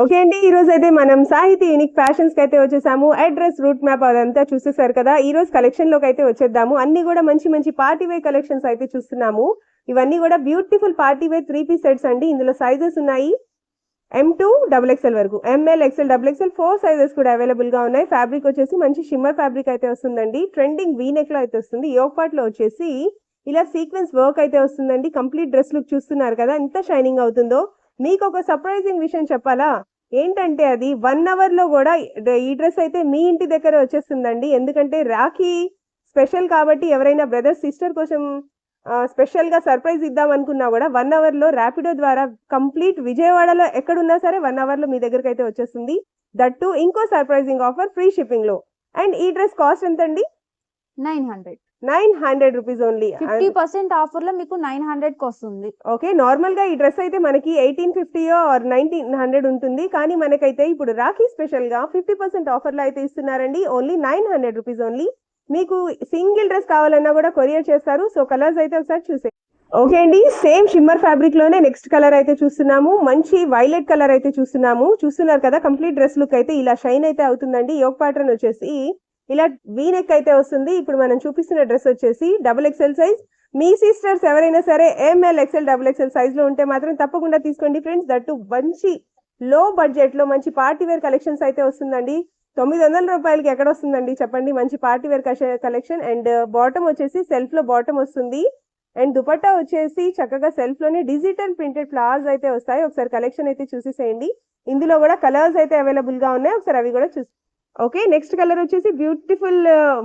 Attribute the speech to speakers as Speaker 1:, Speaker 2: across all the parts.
Speaker 1: Okay అండి ఈ రోజు అయితే మనం సాహితీ యూనిక్ ఫ్యాషన్స్ అయితే వచ్చేసాము. అడ్రస్ రూట్ మ్యాప్ అదంతా చూసేసారు కదా. ఈ రోజు కలెక్షన్లోకి అయితే వచ్చేద్దాము. అన్ని కూడా మంచి మంచి పార్టీ వేర్ కలెక్షన్స్ అయితే చూస్తున్నాము. ఇవన్నీ కూడా beautiful party wear three piece sets అండి. ఇందులో సైజెస్ ఉన్నాయి. ఎం టూ డబుల్ ఎక్స్ఎల్ వరకు. M L XL double XL four sizes కూడా అవైలబుల్గా ఉన్నాయి. ఫ్యాబ్రిక్ వచ్చేసి మంచి షిమ్మర్ ఫ్యాబ్రిక్ అయితే వస్తుందండి. ట్రెండింగ్ వీ నెక్లో అయితే వస్తుంది. యోగ్ పార్ట్లో వచ్చేసి ఇలా సీక్వెన్స్ వర్క్ అయితే వస్తుందండి. కంప్లీట్ డ్రెస్ లుక్ చూస్తున్నారు కదా. ఎంత షైనింగ్ అవుతుందో. మీకు ఒక సర్ప్రైజింగ్ విషయం చెప్పాలా? ఏంటంటే అది వన్ అవర్లో కూడా ఈ డ్రెస్ అయితే మీ ఇంటి దగ్గర వచ్చేస్తుందండి. ఎందుకంటే రాఖీ స్పెషల్ కాబట్టి ఎవరైనా బ్రదర్ సిస్టర్ కోసం స్పెషల్గా సర్ప్రైజ్ ఇద్దాం అనుకున్నా కూడా వన్ అవర్లో ర్యాపిడో ద్వారా కంప్లీట్ విజయవాడలో ఎక్కడున్నా సరే వన్ అవర్లో మీ దగ్గరకు అయితే వచ్చేస్తుంది దట్టు ఇంకో సర్ప్రైజింగ్ ఆఫర్ ఫ్రీ షిప్పింగ్లో. అండ్ ఈ డ్రెస్ కాస్ట్ ఎంత అండి
Speaker 2: nine hundred.
Speaker 1: Nine hundred rupees only.
Speaker 2: Fifty percent ఆఫర్లో మీకు నైన్ హండ్రెడ్కి వస్తుంది.
Speaker 1: ఓకే నార్మల్గా ఈ డ్రెస్ అయితే మనకి ఎయిటీన్ ఫిఫ్టీయో ఆర్ నైన్టీన్ హండ్రెడ్ ఉంటుంది. కానీ మనకైతే ఇప్పుడు రాఖీ స్పెషల్గా ఫిఫ్టీ పర్సెంట్ ఆఫర్లో అయితే ఇస్తున్నారండి. Only nine hundred rupees only. మీకు సింగిల్ డ్రెస్ కావాలన్నా కూడా కొరియర్ చేస్తారు. సో కలర్స్ అయితే ఒకసారి చూసే. ఓకే అండి సేమ్ షిమ్మర్ ఫ్యాబ్రిక్లోనే నెక్స్ట్ కలర్ అయితే చూస్తున్నాము. మంచి వైలెట్ కలర్ అయితే చూస్తున్నాము. చూస్తున్నారు కదా కంప్లీట్ డ్రెస్ లుక్ అయితే ఇలా షైన్ అయితే అవుతుందండి. యోగ్ ప్యాటర్న్ వచ్చేసి ఇలా వీ నెక్ అయితే వస్తుంది. ఇప్పుడు మనం చూపిస్తున్న డ్రెస్ వచ్చేసి డబుల్ ఎక్స్ఎల్ సైజ్ మీ సిస్టర్స్ ఎవరైనా సరే ఎంఎల్ ఎక్స్ఎల్ డబుల్ ఎక్స్ఎల్ సైజ్లో ఉంటే మాత్రం తప్పకుండా తీసుకోండి ఫ్రెండ్స్ దట్టు మంచి లో బడ్జెట్లో మంచి పార్టీ వేర్ కలెక్షన్స్ అయితే వస్తుందండి. తొమ్మిది వందల రూపాయలకి ఎక్కడ వస్తుందండి చెప్పండి? మంచి party wear collection and bottom వచ్చేసి సెల్ఫ్లో బాటమ్ వస్తుంది. అండ్ దుపట్టా వచ్చేసి చక్కగా సెల్ఫ్లోనే డిజిటల్ ప్రింటెడ్ ఫ్లవర్స్ అయితే వస్తాయి. ఒకసారి కలెక్షన్ అయితే చూసేసేయండి. ఇందులో కూడా కలర్స్ అయితే అవైలబుల్గా ఉన్నాయి. ఒకసారి అవి కూడా చూసి ఓకే నెక్స్ట్ కలర్ వచ్చేసి బ్యూటిఫుల్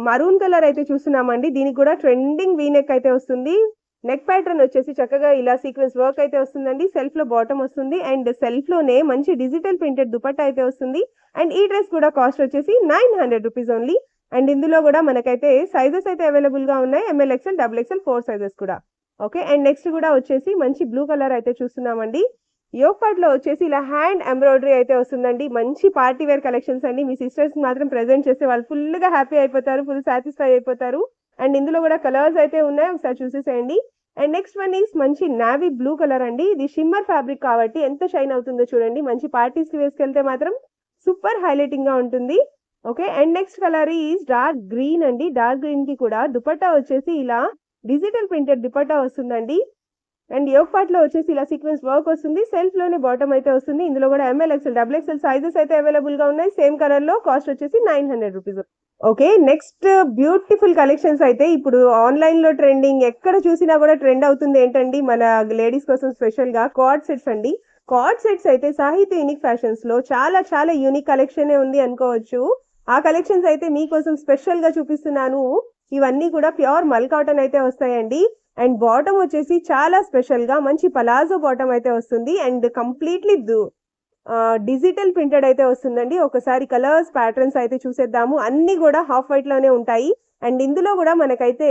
Speaker 1: మరూన్ కలర్ అయితే చూస్తున్నామండి. దీనికి కూడా ట్రెండింగ్ వీ నెక్ అయితే వస్తుంది. నెక్ ప్యాటర్న్ వచ్చేసి చక్కగా ఇలా సీక్వెన్స్ వర్క్ అయితే వస్తుందండి. సెల్ఫ్లో బాటమ్ వస్తుంది. అండ్ సెల్ఫ్లోనే మంచి డిజిటల్ ప్రింటెడ్ దుపట్టా అయితే వస్తుంది. అండ్ ఈ డ్రెస్ కూడా కాస్ట్ వచ్చేసి nine hundred rupees only and ఇందులో కూడా మనకైతే సైజెస్ అయితే అవైలబుల్గా ఉన్నాయి. M L XL double XL four sizes కూడా. ఓకే అండ్ నెక్స్ట్ కూడా వచ్చేసి మంచి బ్లూ కలర్ అయితే చూస్తున్నామండి. యోగ్లో వచ్చేసి ఇలా హ్యాండ్ ఎంబ్రాయిడరీ అయితే వస్తుందండి. మంచి పార్టీ వేర్ కలెక్షన్స్ అండి. మీ సిస్టర్స్ మాత్రం ప్రెజెంట్ చేస్తే వాళ్ళు ఫుల్గా హ్యాపీ అయిపోతారు ఫుల్ సాటిస్ఫై అయిపోతారు. అండ్ ఇందులో కూడా కలర్స్ అయితే ఉన్నాయి. ఒకసారి చూసేసేయండి. అండ్ నెక్స్ట్ వన్ ఈస్ మంచి నావీ బ్లూ కలర్ అండి. ఇది షిమ్మర్ ఫ్యాబ్రిక్ కాబట్టి ఎంత షైన్ అవుతుందో చూడండి. మంచి పార్టీస్కి వేసుకెళ్తే మాత్రం సూపర్ హైలైటింగ్గా ఉంటుంది. Okay. And next colour is dark green అండి. డార్క్ గ్రీన్కి కూడా దుపట్టా వచ్చేసి ఇలా డిజిటల్ ప్రింటెడ్ దుపట్టా వస్తుందండి. అండ్ యోగ్ పార్ట్ వచ్చేసి ఇలా సీక్వెన్స్ వర్క్ వస్తుంది. సెల్ఫ్లోనే బాటమ్ అయితే వస్తుంది. ఇందులో కూడా M L XL double XL sizes అయితే అవైలబుల్గా ఉన్నాయి. సేమ్ కలర్లో కాస్ట్ వచ్చేసి nine hundred rupees okay next beautiful collections అయితే ఇప్పుడు ఆన్లైన్లో ట్రెండింగ్ ఎక్కడ చూసినా కూడా ట్రెండ్ అవుతుంది ఏంటండి? మన లేడీస్ కోసం స్పెషల్గా కార్డ్ సెట్స్ అండి. కార్డ్ సెట్స్ అయితే సాహిత్య యూనిక్ ఫ్యాషన్స్లో చాలా చాలా యూనిక్ కలెక్షన్ ఉంది అనుకోవచ్చు. ఆ కలెక్షన్స్ అయితే మీకోసం స్పెషల్గా చూపిస్తున్నాను. ఇవన్నీ కూడా ప్యూర్ మల్ కాటన్ అయితే వస్తాయండి. అండ్ బాటమ్ వచ్చేసి చాలా స్పెషల్గా మంచి పలాజో బాటమ్ అయితే వస్తుంది. అండ్ కంప్లీట్లీ డిజిటల్ ప్రింటెడ్ అయితే వస్తుందండి. ఒకసారి కలర్స్ ప్యాటర్న్స్ అయితే చూసేద్దాము. అన్ని కూడా హాఫ్ వైట్లోనే ఉంటాయి. అండ్ ఇందులో కూడా మనకైతే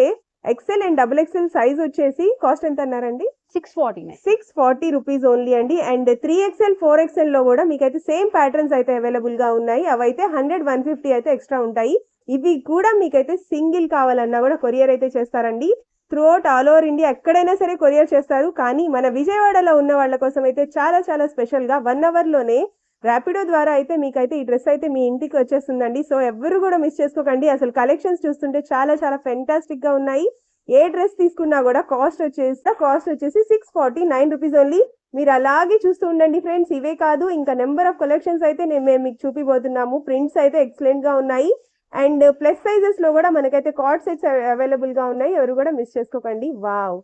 Speaker 1: XL and double XL size వచ్చేసి కాస్ట్ ఎంత అన్నారండి?
Speaker 2: Six forty
Speaker 1: six forty rupees only అండి. అండ్ త్రీ ఎక్స్ఎల్ ఫోర్ ఎక్స్ఎల్లో కూడా మీకైతే సేమ్ ప్యాటర్న్స్ అయితే అవైలబుల్గా ఉన్నాయి. అవైతే హండ్రెడ్ వన్ ఫిఫ్టీ అయితే ఎక్స్ట్రా ఉంటాయి. ఇవి కూడా మీకైతే సింగిల్ కావాలన్నా కూడా కొరియర్ అయితే చేస్తారండి. త్రూఅవుట్ ఆల్ ఓవర్ ఇండియా ఎక్కడైనా సరే కొరియర్ చేస్తారు. కానీ మన విజయవాడలో ఉన్న వాళ్ళ కోసం అయితే చాలా చాలా స్పెషల్గా వన్ అవర్లోనే ర్యాపిడో ద్వారా అయితే మీకైతే ఈ డ్రెస్ అయితే మీ ఇంటికి వచ్చేస్తుందండి. సో ఎవరు కూడా మిస్ చేసుకోకండి. అసలు కలెక్షన్స్ చూస్తుంటే చాలా చాలా ఫెంటాస్టిక్గా ఉన్నాయి. ఏ డ్రెస్ తీసుకున్నా కూడా కాస్ట్ వచ్చేసి కాస్ట్ వచ్చేసి six forty nine rupees only మీరు అలాగే చూస్తూ ఉండండి ఫ్రెండ్స్ ఇవే కాదు ఇంకా నెంబర్ ఆఫ్ కలెక్షన్స్ అయితే నేను మేము మీకు చూపిపోతున్నాము ప్రింట్స్ అయితే ఎక్సలెంట్గా ఉన్నాయి. అండ్ ప్లస్ సైజెస్లో కూడా మనకైతే కార్డ్ సెట్స్ అవైలబుల్గా ఉన్నాయి. ఎవరు కూడా మిస్ చేసుకోకండి. వావ్!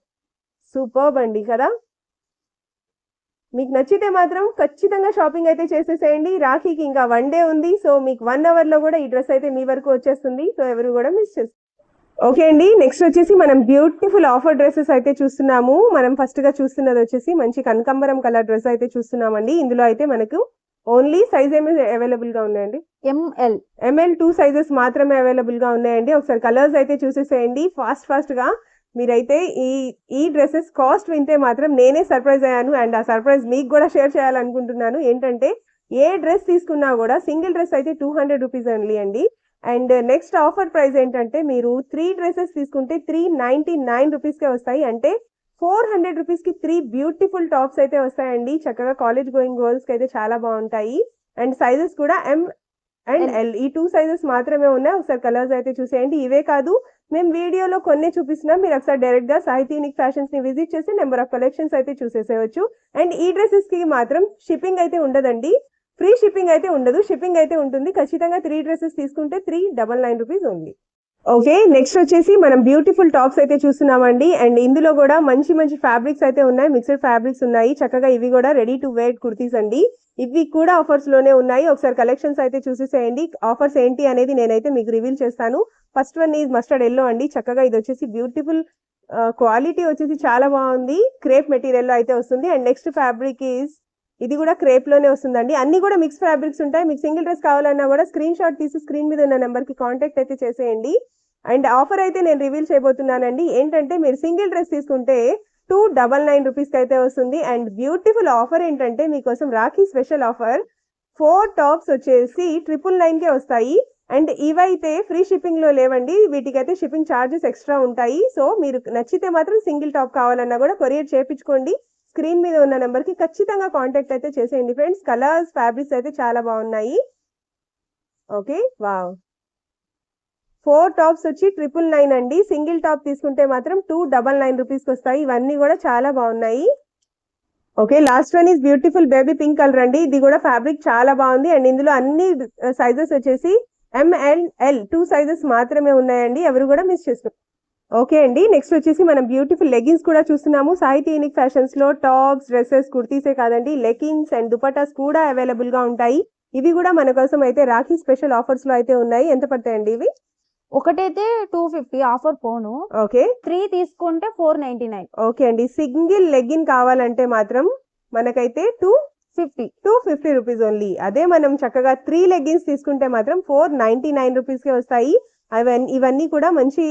Speaker 1: సూపర్బ్ అండి కదా? మీకు నచ్చితే మాత్రం ఖచ్చితంగా షాపింగ్ అయితే చేసేసేయండి. రాఖీకి ఇంకా వన్ డే ఉంది. సో మీకు వన్ అవర్లో కూడా ఈ డ్రెస్ అయితే మీ వరకు వచ్చేస్తుంది. సో ఎవరు కూడా మిస్ చేసుకో ఓకే అండి. నెక్స్ట్ వచ్చేసి మనం బ్యూటిఫుల్ ఆఫర్ డ్రెస్సెస్ అయితే చూస్తున్నాము. మనం ఫస్ట్గా చూస్తున్నది వచ్చేసి మంచి కనకంబరం కలర్ డ్రెస్ అయితే చూస్తున్నామండి. ఇందులో అయితే మనకు ఓన్లీ సైజ్ ఏమి అవైలబుల్గా ఉన్నాయండి
Speaker 2: ఎంఎల్
Speaker 1: ఎంఎల్ టూ సైజెస్ మాత్రమే అవైలబుల్గా ఉన్నాయండి. ఒకసారి కలర్స్ అయితే చూసేసేయండి. ఫాస్ట్ ఫాస్ట్గా మీరైతే ఈ ఈ డ్రెస్సెస్ కాస్ట్ వింటే మాత్రం నేనే సర్ప్రైజ్ అయ్యాను. అండ్ ఆ సర్ప్రైజ్ మీకు కూడా షేర్ చేయాలనుకుంటున్నాను. ఏంటంటే ఏ డ్రెస్ తీసుకున్నా కూడా సింగిల్ డ్రెస్ అయితే టూ హండ్రెడ్ రూపీస్ ఓన్లీ అండి. అండ్ నెక్స్ట్ ఆఫర్ ప్రైస్ ఏంటంటే మీరు త్రీ డ్రెస్సెస్ తీసుకుంటే త్రీ నైన్టీ నైన్ రూపీస్కే వస్తాయి. అంటే ఫోర్ హండ్రెడ్ రూపీస్కి త్రీ బ్యూటిఫుల్ టాప్స్ అయితే వస్తాయండి. చక్కగా కాలేజ్ గోయింగ్ గర్ల్స్కి అయితే చాలా బాగుంటాయి. అండ్ సైజెస్ కూడా ఎం అండ్. ఎల్ ఈ టూ సైజెస్ మాత్రమే ఉన్నాయి ఒకసారి కలర్స్ అయితే చూసేయండి. ఇవే కాదు మేము వీడియోలో కొన్ని చూపిస్తున్నాం. మీరు ఒకసారి డైరెక్ట్గా సాహితీ యూనిక్ ఫ్యాషన్స్ని విజిట్ చేసి నెంబర్ ఆఫ్ కలెక్షన్స్ అయితే చూసేసేయచ్చు. అండ్ ఈ డ్రెస్సెస్కి మాత్రం షిప్పింగ్ అయితే ఉండదండి. ఫ్రీ షిప్పింగ్ అయితే ఉండదు. షిప్పింగ్ అయితే ఉంటుంది. ఖచ్చితంగా త్రీ డ్రెస్సెస్ తీసుకుంటే త్రీ డబల్ నైన్ రూపీస్ ఉంది ఓకే నెక్స్ట్ వచ్చేసి మనం బ్యూటిఫుల్ టాప్స్ అయితే చూస్తున్నామండి. అండ్ ఇందులో కూడా మంచి మంచి ఫ్యాబ్రిక్స్ అయితే ఉన్నాయి. మిక్స్డ్ ఫ్యాబ్రిక్స్ ఉన్నాయి. చక్కగా ఇవి కూడా రెడీ టు వేర్ కుర్తీస్ అండి. ఇవి కూడా ఆఫర్స్లోనే ఉన్నాయి. ఒకసారి కలెక్షన్స్ అయితే చూసేసేయండి. ఆఫర్స్ ఏంటి అనేది నేనైతే మీకు రివీల్ చేస్తాను. First one is mustard yellow అండి. చక్కగా ఇది వచ్చేసి బ్యూటిఫుల్ క్వాలిటీ uh, వచ్చేసి చాలా బాగుంది. క్రేప్ మెటీరియల్లో అయితే వస్తుంది. అండ్ నెక్స్ట్ ఫ్యాబ్రిక్ ఈజ్ ఇది కూడా క్రేప్లోనే వస్తుందండి. అన్ని కూడా మిక్స్ ఫ్యాబ్రిక్స్ ఉంటాయి. మీకు సింగిల్ డ్రెస్ కావాలన్నా కూడా స్క్రీన్ షాట్ తీసి స్క్రీన్ మీద ఉన్న నెంబర్కి కాంటాక్ట్ అయితే చేసేయండి. అండ్ ఆఫర్ అయితే నేను రివీల్ చేయబోతున్నానండి. ఏంటంటే మీరు సింగిల్ డ్రెస్ తీసుకుంటే టూ డబల్ నైన్ రూపీస్కి అయితే వస్తుంది. అండ్ బ్యూటిఫుల్ ఆఫర్ ఏంటంటే మీకోసం rakhi special offer. Four tops వచ్చేసి ట్రిపుల్ నైన్కే వస్తాయి. అండ్ ఇవైతే ఫ్రీ షిప్పింగ్లో లేవండి. లేవండి వీటికైతే షిప్పింగ్ ఛార్జెస్ ఎక్స్ట్రా ఉంటాయి. సో మీరు నచ్చితే మాత్రం సింగిల్ టాప్ కావాలన్నా కూడా కొరియర్ చేపించుకోండి స్క్రీన్ మీద ఉన్న నెంబర్కి ఖచ్చితంగా కాంటాక్ట్ అయితే చేసేయండి ఫ్రెండ్స్. కలర్స్ ఫ్యాబ్రిక్స్ అయితే చాలా బాగున్నాయి. Okay wow. ఫోర్ టాప్స్ వచ్చి ట్రిపుల్ నైన్ అండి. సింగిల్ టాప్ తీసుకుంటే మాత్రం టూ డబల్ నైన్ రూపీస్కి వస్తాయి. ఇవన్నీ కూడా చాలా బాగున్నాయి. Okay last one is beautiful baby pink colour అండి. ఇది కూడా ఫ్యాబ్రిక్ చాలా బాగుంది. అండ్ ఇందులో అన్ని సైజెస్ వచ్చేసి ఎంఎల్ ఎల్ టూ సైజెస్ మాత్రమే ఉన్నాయండి. ఎవరు కూడా మిస్ చేసుకో ఓకే అండి నెక్స్ట్ వచ్చేసి మనం బ్యూటిఫుల్ లెగిన్స్ కూడా చూస్తున్నాము. సాహితీ యూనిక్ ఫ్యాషన్స్లో టాప్స్ డ్రెస్సెస్ కుర్తీసే కాదండి లెగిన్స్ అండ్ దుపటాస్ కూడా అవైలబుల్గా ఉంటాయి. ఇవి కూడా మన కోసం అయితే రాఖీ స్పెషల్ ఆఫర్స్లో అయితే ఉన్నాయి. ఎంత పడతాయండి ఇవి?
Speaker 2: ఒకటైతే టూ ఫిఫ్టీ ఆఫర్ పోను.
Speaker 1: ఓకే.
Speaker 2: త్రీ తీసుకుంటే ఫోర్ నైన్టీ నైన్
Speaker 1: ఓకే అండి సింగిల్ లెగిన్ కావాలంటే మాత్రం మనకైతే two
Speaker 2: fifty
Speaker 1: two fifty rupees only అదే మనం చక్కగా త్రీ లెగిన్స్ తీసుకుంటే మాత్రం ఫోర్ నైన్టీ నైన్ రూపీస్కే వస్తాయి. అవన్నీ ఇవన్నీ కూడా మంచి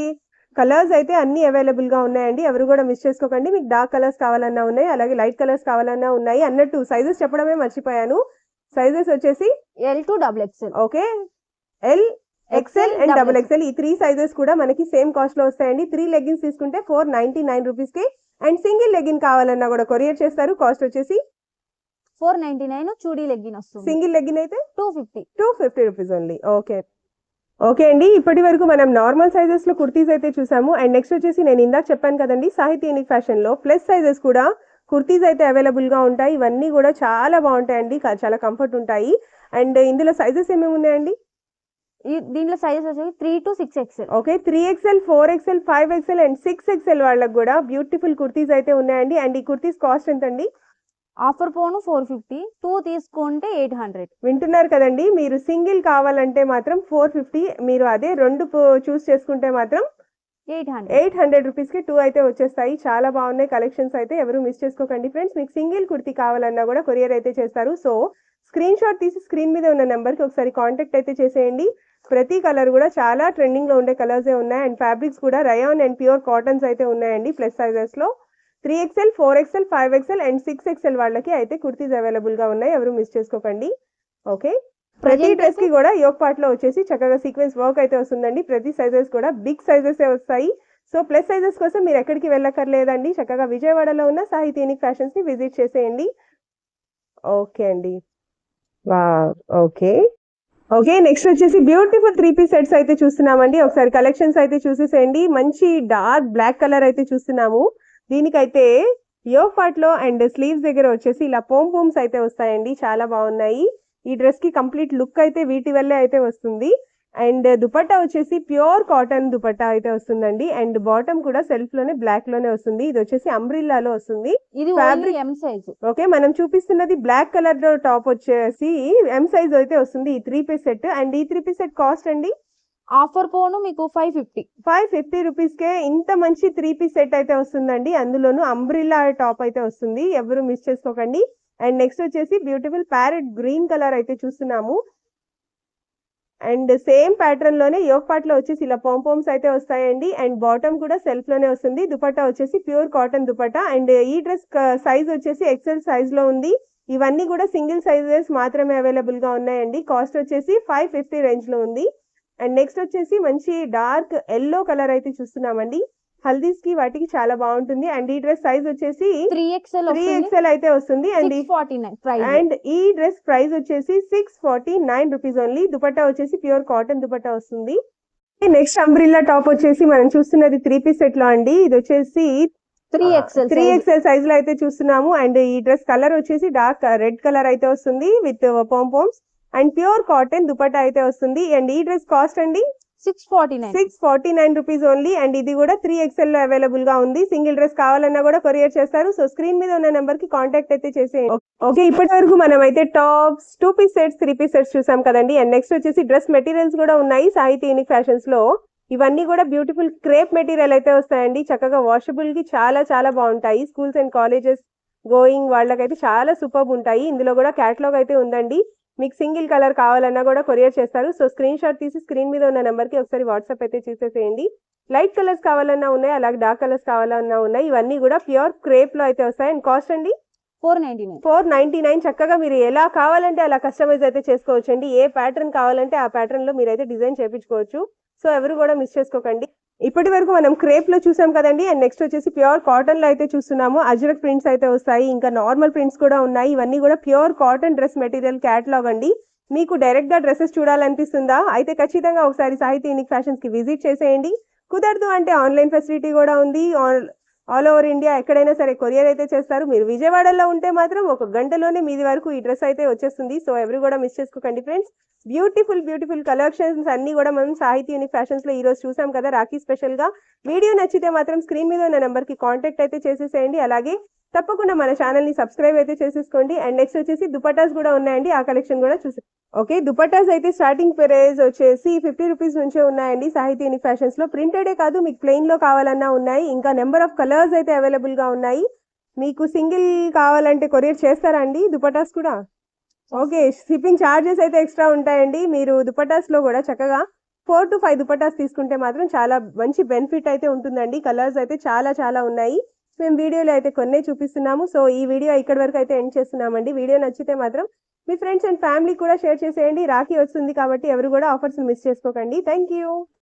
Speaker 1: కలర్స్ అయితే అన్ని అవైలబుల్గా ఉన్నాయండి. ఎవరు కూడా మిస్ చేసుకోకండి. మీకు డార్క్ కలర్స్ కావాలన్నా ఉన్నాయి అలాగే లైట్ కలర్స్ కావాలన్నా ఉన్నాయి అన్నట్టు సైజెస్ చెప్పడమే మర్చిపోయాను. సైజెస్ వచ్చేసి
Speaker 2: L to double XL
Speaker 1: okay. L XL and double XL ఈ త్రీ సైజెస్ కూడా మనకి సేమ్ కాస్ట్లో వస్తాయండి. త్రీ లెగిన్స్ తీసుకుంటే ఫోర్ నైన్టీ నైన్ రూపీస్కి అండ్ సింగిల్ లెగిన్ కావాలన్నా కూడా కొరియర్ చేస్తారు. కాస్ట్ వచ్చేసి
Speaker 2: four ninety nine chudi legging వస్తుంది.
Speaker 1: సింగిల్ లెగిన్ అయితే
Speaker 2: two fifty
Speaker 1: two fifty rupees only okay okay అండి ఇప్పటి వరకు మనం నార్మల్ సైజెస్లో కుర్తీస్ అయితే చూసాము. అండ్ నెక్స్ట్ వచ్చేసి నేను ఇందాక చెప్పాను కదండి సాహితీ యూనిక్ ఫ్యాషన్లో ప్లస్ సైజెస్ కూడా కుర్తీస్ అయితే అవైలబుల్గా ఉంటాయి. ఇవన్నీ కూడా చాలా బాగుంటాయండి చాలా కంఫర్ట్ ఉంటాయి. అండ్ ఇందులో సైజెస్ ఏమేమి ఉన్నాయండి?
Speaker 2: ఈ దీంట్లో సైజెస్ వచ్చేసి three to six XL
Speaker 1: okay three XL four XL five XL and six XL వాళ్ళకి కూడా బ్యూటిఫుల్ కుర్తీస్ అయితే ఉన్నాయండి. అండ్ ఈ కుర్తీస్ కాస్ట్ ఎంతండి?
Speaker 2: ఆఫర్ పోను ఫోర్ ఫిఫ్టీ టూ తీసుకుంటే ఎయిట్ హండ్రెడ్.
Speaker 1: వింటున్నారు కదండి మీరు సింగిల్ కావాలంటే మాత్రం ఫోర్ ఫిఫ్టీ మీరు అదే రెండు చూస్ చేసుకుంటే మాత్రం
Speaker 2: ఎయిట్ హండ్రెడ్.
Speaker 1: ఎయిట్ హండ్రెడ్ రూపీస్కి టూ అయితే వచ్చేస్తాయి. చాలా బాగున్నాయి కలెక్షన్స్ అయితే ఎవరు మిస్ చేసుకోకండి ఫ్రెండ్స్. మీకు సింగిల్ కుర్తీ కావాలన్నా కూడా కొరియర్ అయితే చేస్తారు. సో స్క్రీన్ షాట్ తీసి స్క్రీన్ మీద ఉన్న నెంబర్కి ఒకసారి కాంటాక్ట్ అయితే చేసేయండి. ప్రతి కలర్ కూడా చాలా ట్రెండింగ్లో ఉండే కలర్సే ఉన్నాయి. అండ్ ఫ్యాబ్రిక్స్ కూడా రయాన్ అండ్ ప్యూర్ కాటన్స్ అయితే ఉన్నాయండి plus సైజెస్లో. Three XL four XL five XL and six XL వాళ్ళకి అయితే కుర్తీస్ అవైలబుల్గా ఉన్నాయి. ఎవరు మిస్ చేసుకోకండి. ఓకే? ప్రతి డ్రెస్కి కూడా యోగ్ పార్ట్లో వచ్చేసి చక్కగా సీక్వెన్స్ వర్క్ అయితే వస్తుందండి. ప్రతి సైజెస్ కూడా బిగ్ సైజెస్ వస్తాయి. సో ప్లస్ సైజెస్ కోసం మీరు ఎక్కడికి వెళ్ళక్కర్లేదండి. చక్కగా విజయవాడలో ఉన్న సాహితీనిక్ ఫ్యాషన్స్ని విజిట్ చేసేయండి. ఓకే అండి. Wow okay. ఓకే నెక్స్ట్ వచ్చేసి బ్యూటిఫుల్ త్రీ పీస్ సెట్స్ అయితే చూస్తున్నామండి. ఒకసారి కలెక్షన్స్ అయితే చూసేసేయండి. మంచి డార్క్ బ్లాక్ కలర్ అయితే చూస్తున్నాము. దీనికైతే పార్ట్లో అండ్ స్లీవ్స్ దగ్గర వచ్చేసి ఇలా పోమ్ పోమ్స్ అయితే వస్తాయండి. చాలా బాగున్నాయి. ఈ డ్రెస్కి కంప్లీట్ లుక్ అయితే వీటి వల్లే అయితే వస్తుంది. అండ్ దుపట్టా వచ్చేసి ప్యూర్ కాటన్ దుపట్టా అయితే వస్తుందండి. అండ్ బాటమ్ కూడా సెల్ఫ్లోనే బ్లాక్లోనే వస్తుంది. ఇది వచ్చేసి అంబ్రిల్లాలో వస్తుంది.
Speaker 2: ఇది ఓన్లీ ఎం సైజ్
Speaker 1: ఓకే మనం చూపిస్తున్నది బ్లాక్ కలర్లో టాప్ వచ్చేసి ఎం సైజ్ అయితే వస్తుంది. ఈ త్రీ పీస్ సెట్. అండ్ ఈ త్రీ పీస్ సెట్ కాస్ట్ అండి?
Speaker 2: ఆఫర్ పోను మీకు ఫైవ్ ఫిఫ్టీ
Speaker 1: ఫైవ్ ఫిఫ్టీ రూపీస్కే ఇంత మంచి త్రీ పీస్ సెట్ అయితే వస్తుందండి. అందులోనూ అంబ్రిల్లా టాప్ అయితే వస్తుంది. ఎవరు మిస్ చేసుకోకండి. అండ్ నెక్స్ట్ వచ్చేసి బ్యూటిఫుల్ ప్యారెట్ గ్రీన్ కలర్ అయితే చూస్తున్నాము. అండ్ సేమ్ ప్యాటర్న్లోనే యోగ్ పార్ట్లో వచ్చేసి ఇలా పోంపోమ్స్ అయితే వస్తాయండి. అండ్ బాటమ్ కూడా సెల్ఫ్లోనే వస్తుంది. దుపట్టా వచ్చేసి ప్యూర్ కాటన్ దుపట్టా. అండ్ ఈ డ్రెస్ సైజ్ వచ్చేసి ఎక్సెల్ సైజ్లో ఉంది. ఇవన్నీ కూడా సింగిల్ సైజెస్ మాత్రమే అవైలబుల్గా ఉన్నాయండి. కాస్ట్ వచ్చేసి ఫైవ్ ఫిఫ్టీ రేంజ్లో ఉంది. అండ్ నెక్స్ట్ వచ్చేసి మంచి డార్క్ ఎల్లో కలర్ అయితే చూస్తున్నామండి. హల్దీస్కి వాటికి చాలా బాగుంటుంది. అండ్ ఈ డ్రెస్ సైజ్ వచ్చేసి
Speaker 2: త్రీ ఎక్స్ఎల్
Speaker 1: త్రీ ఎక్స్ఎల్ అయితే వస్తుంది. అండ్
Speaker 2: ఫార్టీ నైన్
Speaker 1: అండ్ ఈ డ్రెస్ ప్రైస్ వచ్చేసి six forty nine rupees only. Dupatta వచ్చేసి ప్యూర్ కాటన్ దుపట్టా వస్తుంది. నెక్స్ట్ అంబ్రిల్లా టాప్ వచ్చేసి మనం చూస్తున్నది త్రీ పీస్ సెట్లో అండి. ఇది వచ్చేసి
Speaker 2: త్రీ ఎక్స్ఎల్
Speaker 1: త్రీ ఎక్స్ఎల్ సైజ్లో అయితే చూస్తున్నాము. అండ్ ఈ డ్రెస్ కలర్ వచ్చేసి డార్క్ రెడ్ కలర్ అయితే వస్తుంది with poms. And pure cotton dupatta అయితే వస్తుంది. అండ్ ఈ డ్రెస్ కాస్ట్ అండి?
Speaker 2: Six forty nine
Speaker 1: six forty nine rupees only and ఇది కూడా త్రీ ఎక్స్ఎల్లో అవైలబుల్గా ఉంది. సింగిల్ డ్రెస్ కావాలన్నా కూడా కొరియర్ చేస్తారు. సో స్క్రీన్ మీద ఉన్న నెంబర్కి కాంటాక్ట్ అయితే చేసేయండి. ఓకే ఇప్పటి వరకు మనం అయితే tops two piece sets three piece sets చూసాం కదండి. అండ్ నెక్స్ట్ వచ్చేసి డ్రెస్ మెటీరియల్స్ కూడా ఉన్నాయి. సాహితీ యూనిక్ ఫ్యాషన్స్లో. ఇవన్నీ కూడా బ్యూటిఫుల్ క్రేప్ మెటీరియల్ అయితే వస్తాయండి. చక్కగా వాషబుల్కి చాలా చాలా బాగుంటాయి. స్కూల్స్ అండ్ కాలేజెస్ గోయింగ్ వాళ్ళకైతే చాలా సూపర్ ఉంటాయి. ఇందులో కూడా క్యాటలాగ్ అయితే ఉందండి. మీకు సింగిల్ కలర్ కావాలన్నా కూడా కొరియర్ చేస్తారు. సో స్క్రీన్ షాట్ తీసి స్క్రీన్ మీద ఉన్న నెంబర్కి ఒకసారి వాట్సాప్ అయితే చూసేసేయండి. లైట్ కలర్స్ కావాలన్నా ఉన్నాయి అలాగే డార్క్ కలర్స్ కావాలన్నా ఉన్నాయి. ఇవన్నీ కూడా ప్యూర్ క్రేప్లో అయితే వస్తాయి. అండ్ కాస్ట్ అండి?
Speaker 2: Four ninety nine.
Speaker 1: Four ninety nine. చక్కగా మీరు ఎలా కావాలంటే అలా కస్టమైజ్ అయితే చేసుకోవచ్చండి. ఏ ప్యాటర్న్ కావాలంటే ఆ ప్యాటర్న్లో మీరైతే డిజైన్ చేయించుకోవచ్చు సో ఎవరు కూడా మిస్ చేసుకోకండి. ఇప్పటి వరకు మనం క్రేప్లో చూసాం కదండి. అండ్ నెక్స్ట్ వచ్చేసి ప్యూర్ కాటన్లో అయితే చూస్తున్నాము. అజ్రక్ ప్రింట్స్ అయితే వస్తాయి. ఇంకా నార్మల్ ప్రింట్స్ కూడా ఉన్నాయి. ఇవన్నీ కూడా pure cotton dress material catalogue అండి. మీకు డైరెక్ట్గా డ్రెస్సెస్ చూడాలనిపిస్తుందా? అయితే ఖచ్చితంగా ఒకసారి సాహితీ యూనిక్ ఫ్యాషన్స్కి విజిట్ చేసేయండి. కుదరదు అంటే ఆన్లైన్ ఫెసిలిటీ కూడా ఉంది. ఆల్ ఓవర్ ఇండియా ఎక్కడైనా సరే కొరియర్ అయితే చేస్తారు. మీరు విజయవాడలో ఉంటే మాత్రం ఒక గంటలోనే మీది వరకు ఈ డ్రెస్ అయితే వచ్చేస్తుంది. సో ఎవరు కూడా మిస్ చేసుకోకండి ఫ్రెండ్స్ బ్యూటిఫుల్ బ్యూటిఫుల్ కలెక్షన్స్ అన్ని కూడా మనం సాహితీ యూనిక్ ఫ్యాషన్స్లో ఈ రోజు చూసాం కదా రాఖీ స్పెషల్గా. వీడియో నచ్చితే మాత్రం స్క్రీన్ మీద ఉన్న నెంబర్కి కాంటాక్ట్ అయితే చేసేసేయండి. అలాగే తప్పకుండా మన ఛానల్ని సబ్స్క్రైబ్ అయితే చేసేసుకోండి. అండ్ నెక్స్ట్ వచ్చేసి దుపటాస్ కూడా ఉన్నాయండి. ఆ కలెక్షన్ కూడా చూసి ఓకే దుపటాస్ అయితే స్టార్టింగ్ ప్రైస్ వచ్చేసి ఫిఫ్టీ రూపీస్ నుంచే ఉన్నాయండి. సాహితీ ఇన్ ఫ్యాషన్స్లో ప్రింటెడే కాదు మీకు ప్లెయిన్లో కావాలన్నా ఉన్నాయి. ఇంకా నెంబర్ ఆఫ్ కలర్స్ అయితే అవైలబుల్గా ఉన్నాయి. మీకు సింగిల్ కావాలంటే కొరియర్ చేస్తారా అండి దుపటాస్ కూడా? ఓకే షిప్పింగ్ ఛార్జెస్ అయితే ఎక్స్ట్రా ఉంటాయండి. మీరు దుపటాస్లో కూడా చక్కగా ఫోర్ టు ఫైవ్ దుపటాస్ తీసుకుంటే మాత్రం చాలా మంచి బెనిఫిట్ అయితే ఉంటుందండి. కలర్స్ అయితే చాలా చాలా ఉన్నాయి. మేము వీడియోలో అయితే కొన్నే చూపిస్తున్నాము. సో ఈ వీడియో ఇక్కడ వరకు అయితే ఎండ్ చేస్తున్నామండి. వీడియో నచ్చితే మాత్రం మీ ఫ్రెండ్స్ అండ్ ఫ్యామిలీ కూడా షేర్ చేసేయండి. రాఖీ వస్తుంది కాబట్టి ఎవరు కూడా ఆఫర్స్ మిస్ చేసుకోకండి. Thank you.